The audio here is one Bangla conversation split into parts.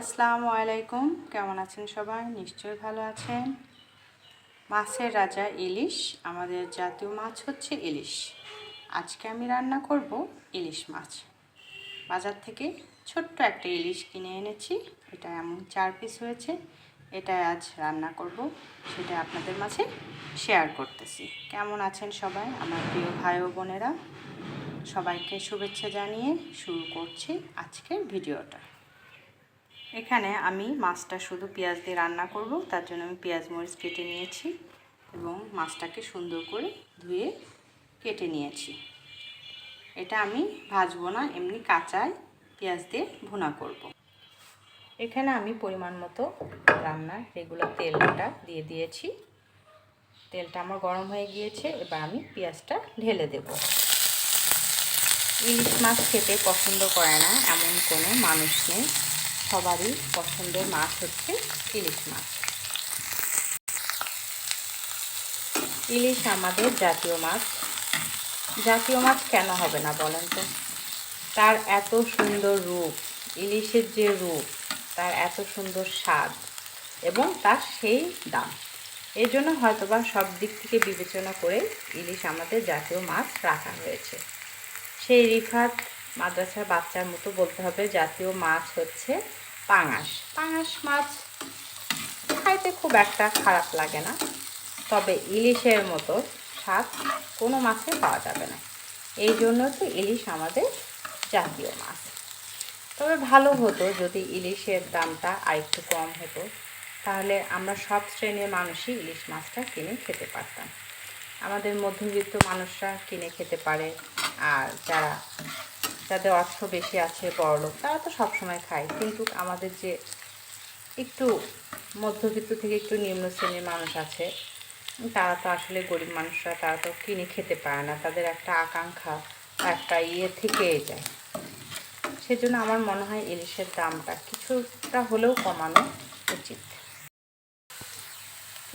আসসালামু আলাইকুম। কেমন আছেন সবাই? নিশ্চয়ই ভালো আছেন। মাছের রাজা ইলিশ, আমাদের জাতীয় মাছ হচ্ছে ইলিশ। আজকে আমি রান্না করব ইলিশ মাছ। বাজার থেকে ছোট্ট একটা ইলিশ কিনে এনেছি। এটা এমন চার পিস হয়েছে। এটা আজ রান্না করব। সেটা আপনাদের মাঝে শেয়ার করতেছি। কেমন আছেন সবাই? আমার প্রিয় ভাই ও বোনেরা, সবাইকে শুভেচ্ছা জানিয়ে শুরু করছি আজকের ভিডিওটা। এখানে আমি মাছটা শুধু পেঁয়াজ দিয়ে রান্না করব, তার জন্য আমি পেঁয়াজ মরিচ কেটে নিয়েছি এবং মাছটাকে সুন্দর করে ধুয়ে কেটে নিয়েছি। এটা আমি ভাজবো না, এমনি কাঁচায় পেঁয়াজ দিয়ে ভুনা করব। এখানে আমি পরিমাণ মতো রান্নার রেগুলার তেলটা দিয়ে দিয়েছি। তেলটা আমার গরম হয়ে গিয়েছে, এবার আমি পেঁয়াজটা ঢেলে দেব। ইলিশ মাছ খেতে পছন্দ করে না এমন কোনো মানুষ নেই। সবারই পছন্দের মাছ হচ্ছে ইলিশ মাছ। ইলিশ আমাদের জাতীয় মাছ। জাতীয় মাছ কেন হবে না বলেন তো? তার এত সুন্দর রূপ, ইলিশের যে রূপ, তার এত সুন্দর স্বাদ এবং তার সেই দাম। এই জন্য হয়তোবা সব দিক থেকে বিবেচনা করে ইলিশ আমাদের জাতীয় মাছ রাখা হয়েছে। সেই রিফাত মাদ্রাসার বাচ্চার মতো বলতে হবে, জাতীয় মাছ হচ্ছে পাঙাশ। পাঙাশ মাছ খাইতে খুব একটা খারাপ লাগে না, তবে ইলিশের মতো স্বাদ কোনো মাছে পাওয়া যাবে না। এই জন্য তো ইলিশ আমাদের জাতীয় মাছ। তবে ভালো হতো যদি ইলিশের দামটা আরেকটু কম হতো, তাহলে আমরা সব শ্রেণির মানুষই ইলিশ মাছটা কিনে খেতে পারতাম। আমাদের মধ্যবিত্ত মানুষরা কিনে খেতে পারে, আর যারা যাদের অর্থ বেশি আছে বড়লোক, তারা তো সবসময় খায়। কিন্তু আমাদের যে একটু মধ্যবিত্ত থেকে একটু নিম্ন শ্রেণির মানুষ আছে, তারা তো আসলে গরিব মানুষরা, তারা তো কিনে খেতে পারে না। তাদের একটা আকাঙ্ক্ষা, একটা ইয়ে থেকেই যায়। সেজন্য আমার মনে হয় ইলিশের দামটা কিছুটা হলেও কমানো উচিত।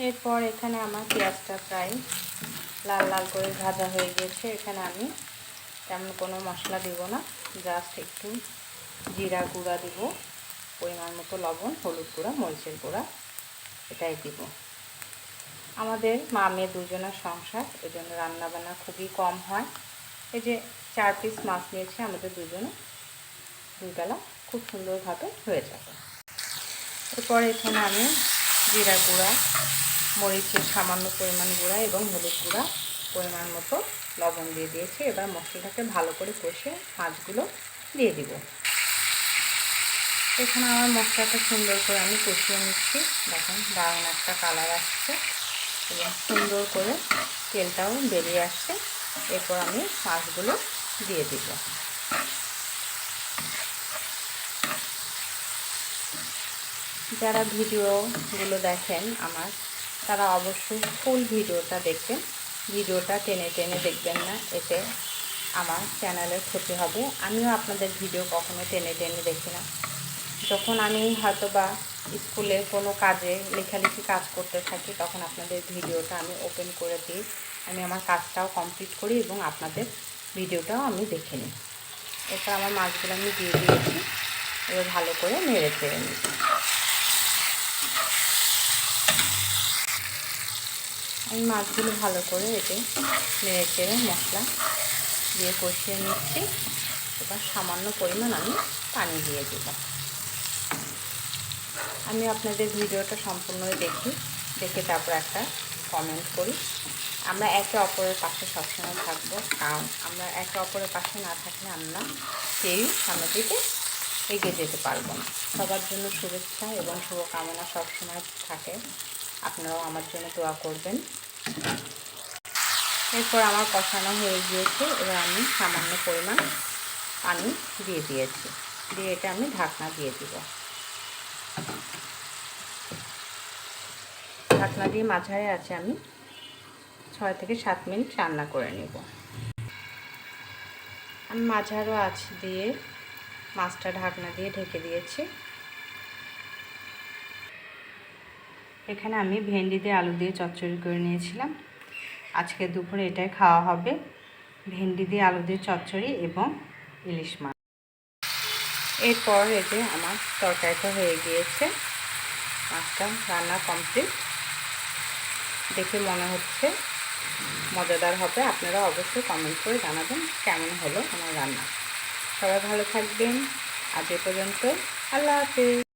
এরপর এখানে আমার পেঁয়াজটা প্রায় লাল লাল করে ভাজা হয়ে গিয়েছে এখানে আমি তেমন কোনো মশলা দিব না জাস্ট একটু জিরা গুঁড়া দিব, পরিমাণ মতো লবণ, হলুদ গুঁড়া, মরিচের গুঁড়া, এটাই দিব। আমাদের মা মেয়ে দুজনের সংসার এই জন্য রান্নাবান্না খুবই কম হয়। এই যে চার পিস মাছ নিয়েছে, আমাদের দুজনে দুবেলা খুব সুন্দরভাবে হয়ে যাবে। এরপর এখানে আমি জিরা গুঁড়া, মরিচের সামান্য পরিমাণ গুঁড়া এবং হলুদ গুঁড়া পরিমাণ মতো লবণ দিয়ে দিয়েছি। এবার মশলাটাকে ভালো করে কষে মাছগুলো দিয়ে দিব। এখানে আমার মশলাটা সুন্দর করে আমি কষিয়ে নিচ্ছি। দেখেন, দারুণ একটা কালার আসছে এবং সুন্দর করে তেলটাও বেরিয়ে আসছে। এরপর আমি মাছগুলো দিয়ে দিব। যারা ভিডিওগুলো দেখেন আমার, তারা অবশ্যই ফুল ভিডিওটা দেখবেন। ভিডিওটা টেনে টেনে দেখবেন না, এতে আমার চ্যানেলের ক্ষতি হবে। আমিও আপনাদের ভিডিও কখনো টেনে টেনে দেখি না। যখন আমি হয়তো বা স্কুলে কোনো কাজে লেখালেখি কাজ করতে থাকি, তখন আপনাদের ভিডিওটা আমি ওপেন করে দিই। আমি আমার কাজটাও কমপ্লিট করি এবং আপনাদের ভিডিওটাও আমি দেখে নিই। এরপর আমার মাছগুলো আমি দিয়ে দিয়েছি। এবার ভালো করে নেড়ে চেড়ে নিচ্ছি। আমি মাছগুলো ভালো করে এতে নেড়ে চেড়ে মশলা দিয়ে কষিয়ে নিচ্ছি। এবার সামান্য পরিমাণ আমি পানি দিয়ে দেব। আমি আপনাদের ভিডিওটা সম্পূর্ণই দেখি, দেখে তারপর একটা কমেন্ট করি। আমরা একে অপরের পাশে সবসময় থাকব, কারণ আমরা একে অপরের পাশে না থাকলে আমরা কেউই সামনের দিকে এগিয়ে যেতে পারব না। সবার জন্য শুভেচ্ছা এবং শুভকামনা সবসময় থাকে। আপনারাও আমার জন্য দোয়া করবেন। এরপর আমার কষানো হয়ে গিয়েছে, এবার আমি সামান্য পরিমাণ পানি দিয়ে দিয়েছি। দিয়ে এটা আমি ঢাকনা দিয়ে দিব। ঢাকনা দিয়ে মাঝারে আছে আমি ছয় থেকে সাত মিনিট রান্না করে নেব। আমি মাঝারও আছে দিয়ে মাছটা ঢাকনা দিয়ে ঢেকে দিয়েছি। এখানে আমি ভেন্ডি দিয়ে আলু দিয়ে চচ্চড়ি করে নিয়েছিলাম। আজকে দুপুরে এটাই খাওয়া হবে। ভেন্ডি দিয়ে আলু দিয়ে চচ্চড়ি এবং ইলিশ মাছ। এরপর এতে আমার তরকারিটা হয়ে গিয়েছে। মাছটা রান্না কমপ্লিট। দেখে মনে হচ্ছে মজাদার হবে। আপনারা অবশ্যই কমেন্ট করে জানাবেন কেমন হলো আমার রান্না। সবাই ভালো থাকবেন। আজ এ পর্যন্ত আল্লাহ হাফিজ।